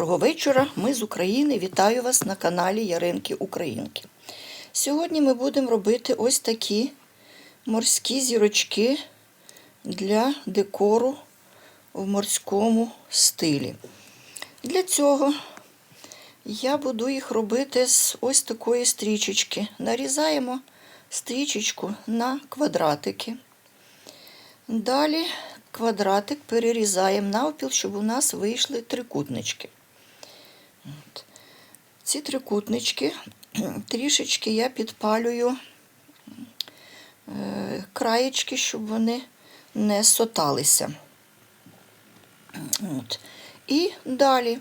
Доброго вечора. Ми з України. Вітаю вас на каналі Яринки Українки. Сьогодні ми будемо робити ось такі морські зірочки для декору в морському стилі. Для цього я буду їх робити з ось такої стрічечки. Нарізаємо стрічечку на квадратики. Далі квадратик перерізаємо навпіл, щоб у нас вийшли трикутнички. От. Ці трикутнички трішечки я підпалюю е, краєчки, щоб вони не соталися. От. І далі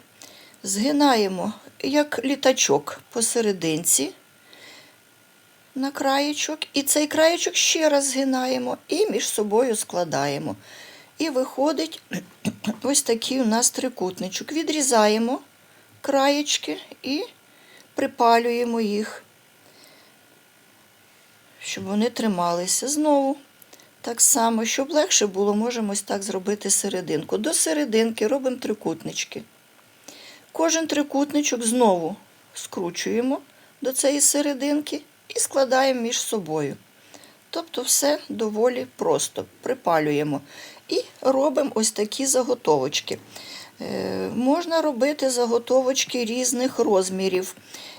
згинаємо як літачок посерединці на краєчок, і цей краєчок ще раз згинаємо і між собою складаємо. І виходить ось такий у нас трикутничок. Відрізаємо краєчки і припалюємо їх, щоб вони трималися. Знову так само, щоб легше було, можемо ось так зробити серединку. До серединки робимо трикутнички. Кожен трикутничок знову скручуємо до цієї серединки і складаємо між собою. Тобто все доволі просто припалюємо. І робимо ось такі заготовочки. Е, можна робити заготовочки різних розмірів.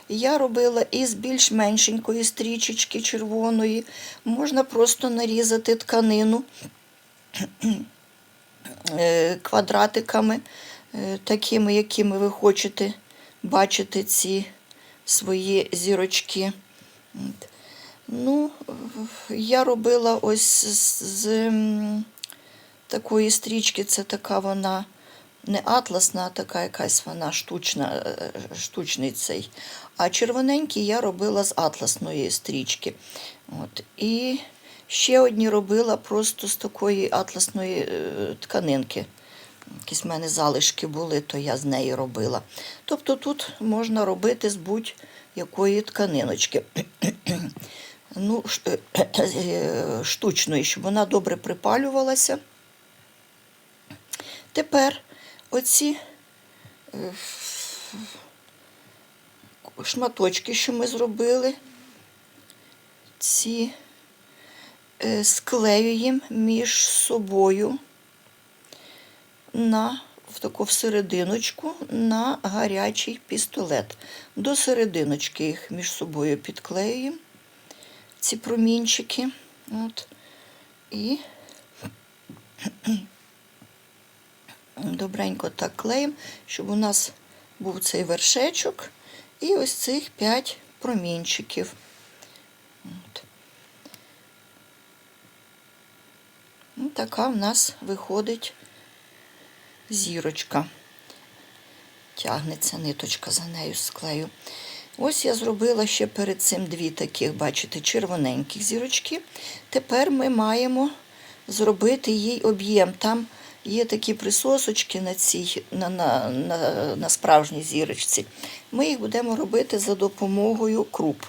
Я робила із більш меншенької стрічечки червоної, можна просто нарізати тканину е, квадратиками, е, такими, якими ви хочете бачити ці свої зірочки. Ну, я робила ось з, такої стрічки, це така вона не атласна, а така якась вона штучна, е, штучний цей. А червоненький я робила з атласної стрічки. От. І ще одні робила просто з такої атласної е, тканинки. Якісь в мене залишки були, то я з неї робила. Тобто тут можна робити з будь-якої тканиночки. ну, е, штучної, щоб вона добре припалювалася. Тепер оці е, шматочки, що ми зробили, ці е, склеюємо між собою на в таку всерединочку на гарячий пістолет. До серединочки їх між собою підклеюємо, ці промінчики. От. І добренько так клеїмо, щоб у нас був цей вершечок і ось цих 5 промінчиків. От. Ну, така в нас виходить зірочка. Тягнеться ниточка за нею склею. Ось я зробила ще перед цим дві таких, бачите, червоненьких зірочки. Тепер ми маємо зробити їй об'єм. Там є такі присосочки на цій, на, на, на, на справжній зірочці. Ми їх будемо робити за допомогою круп.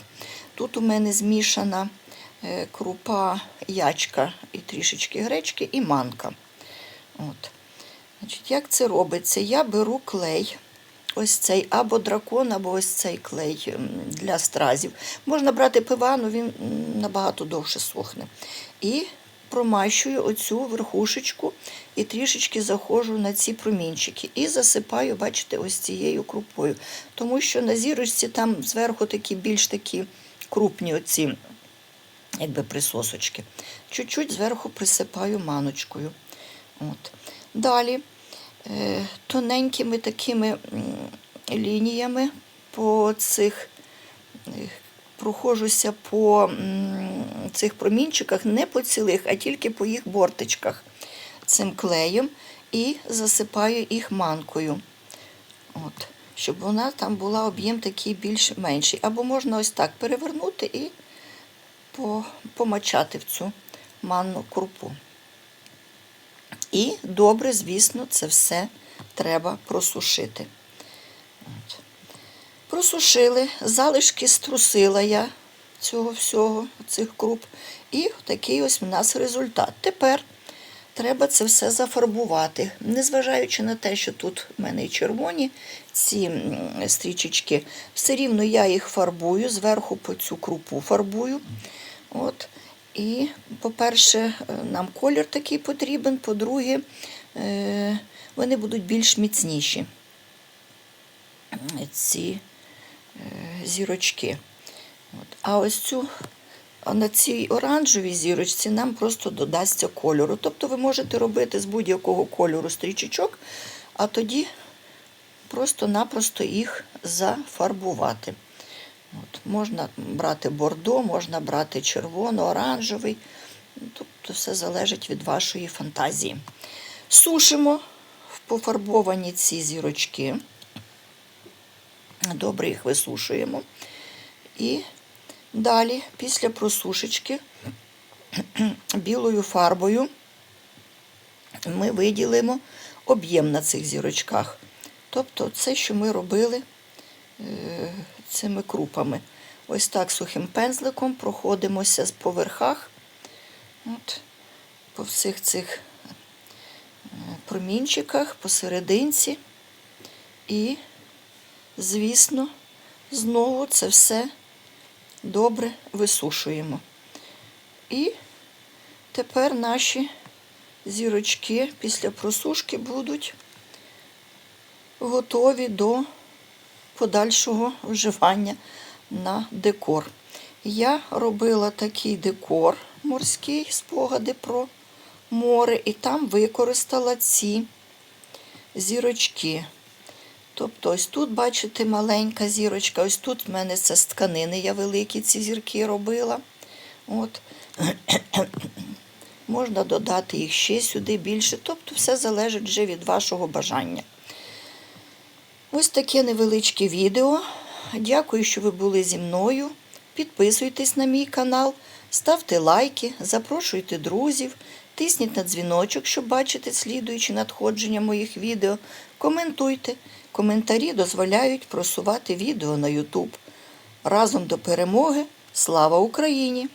Тут у мене змішана е, крупа ячка і трішечки гречки, і манка. От. Значить, Як це робиться? Я беру клей, ось цей або дракон, або ось цей клей для стразів. Можна брати пивану, він набагато довше сохне. І промащую оцю верхушечку і трішечки заходжу на ці промінчики. І засипаю, бачите, ось цією крупою. Тому що на зірочці там зверху такі більш такі крупні оці якби присосочки. Чуть-чуть зверху присипаю маночкою. От. Далі е, тоненькими такими лініями по цих е, прохожуся по цих промінчиках, не по цілих, а тільки по їх бортичках цим клеєм і засипаю їх манкою. От. Щоб вона там була об'єм такий більш менший. Або можна ось так перевернути і по- помачати в цю манну крупу. І добре, звісно, це все треба просушити. От. Просушили, залишки струсила я цього всього, цих круп. І такий ось в нас результат. Тепер треба це все зафарбувати. Незважаючи на те, що тут в мене і червоні ці стрічечки, все рівно я їх фарбую, зверху по цю крупу фарбую. От. І, по-перше, е, нам колір такий потрібен, по-друге, е, вони будуть більш міцніші. Ці е, зірочки. От. А ось цю, на цій оранжевій зірочці нам просто додасться кольору. Тобто ви можете робити з будь-якого кольору стрічечок, а тоді просто-напросто їх зафарбувати. От, можна брати бордо, можна брати червоно, оранжевий. Тобто все залежить від вашої фантазії. Сушимо в пофарбовані ці зірочки. Добре їх висушуємо. І далі, після просушечки, білою фарбою ми виділимо об'єм на цих зірочках. Тобто це, що ми робили е, цими крупами. Ось так сухим пензликом проходимося по верхах, от, по всіх цих е, промінчиках, посерединці. І, звісно, знову це все добре висушуємо. І тепер наші зірочки після просушки будуть готові до подальшого вживання на декор. Я робила такий декор морський, спогади про море, і там використала ці зірочки. Тобто, ось тут, бачите, маленька зірочка, ось тут в мене це з тканини, я великі ці зірки робила. От. Можна додати їх ще сюди більше. Тобто, все залежить вже від вашого бажання. Ось таке невеличке відео. Дякую, що ви були зі мною. Підписуйтесь на мій канал, ставте лайки, запрошуйте друзів, тисніть на дзвіночок, щоб бачити слідуючі надходження моїх відео. Коментуйте. Коментарі дозволяють просувати відео на YouTube. Разом до перемоги. Слава Україні!